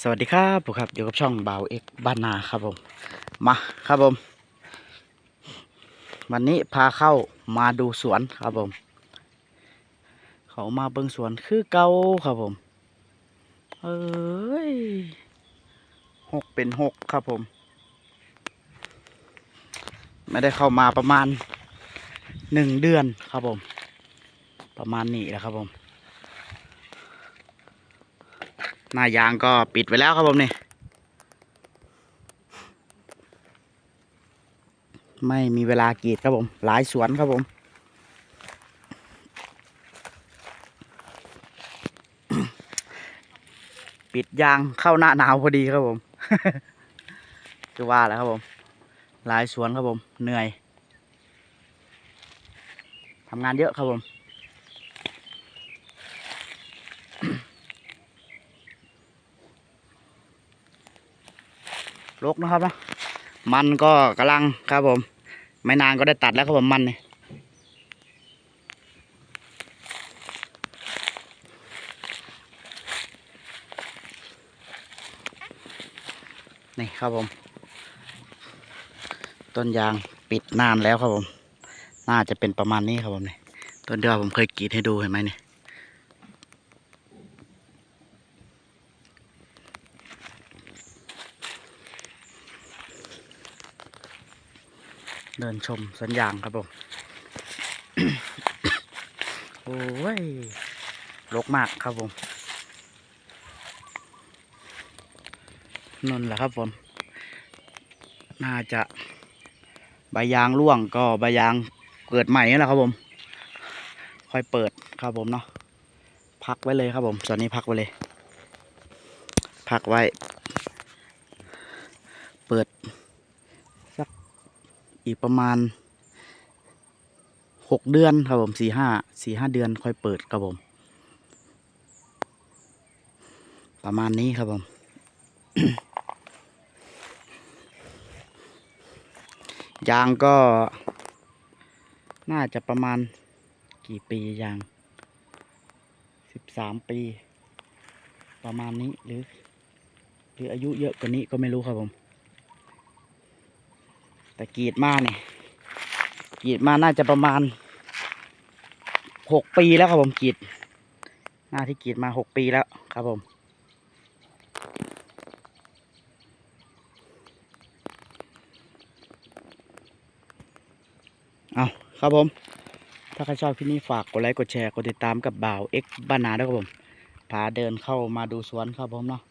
สวัสดีครับผมครับอยู่กับช่องบาวเอกบ้านนาครับผม มาครับผม วันนี้พาเข้ามาดูสวนครับผม เขามาเบิ่งสวนคือเก่าครับผม เอ้ยหกเป็นหกครับผม ไม่ได้เข้ามาประมาณหนึ่งเดือนครับผม ประมาณนี้แหละครับผม หน้ายางก็ปิดไว้แล้วครับผมนี่ไม่มีเวลากรีดครับผม หลายสวนครับผม ปิดยางเข้าหน้าหนาวพอดีครับผมคือว่าแล้วครับผม หลายสวนครับผม เหนื่อยทำงานเยอะครับผม รกนะครับนะมันก็กำลังครับผม ไม่นานก็ได้ตัดแล้วครับผมมันนี่นี่ครับผม ต้นยางปิดนานแล้วครับผม น่าจะเป็นประมาณนี้ครับผมนี่ต้นเดียวผมเคยกรีดให้ดูเห็นไหมนี่ เดินชมสวนยางครับผม โอ้ยรกมากครับผมนนแหละครับผม น่าจะใบยางร่วงก็ใบยางเกิดใหม่นี่แหละครับผม ค่อยเปิดครับผมเนาะ พักไว้เลยครับผม ส่วนนี้พักไว้เลย พักไว้ เปิด อีกประมาณหกเดือนครับผมสี่ห้าสี่ห้าเดือนค่อยเปิดครับผม ประมาณนี้ครับผมยางก็ น่าจะประมาณกี่ปียางสิบสามปี ประมาณนี้หรือ หรืออายุเยอะกว่านี้ก็ไม่รู้ครับผม แต่กีดมาเนี่ยกีดมาน่าจะประมาณหกปีแล้วครับผมกีดหน้าที่กีดมาหกปีแล้วครับผมเอาครับผม ถ้าใครชอบคลิปนี้ฝากกดไลค์กดแชร์กดติดตามกับบ่าวเอ็กบ้านนาด้วยครับผม พาเดินเข้ามาดูสวนครับผมเนาะ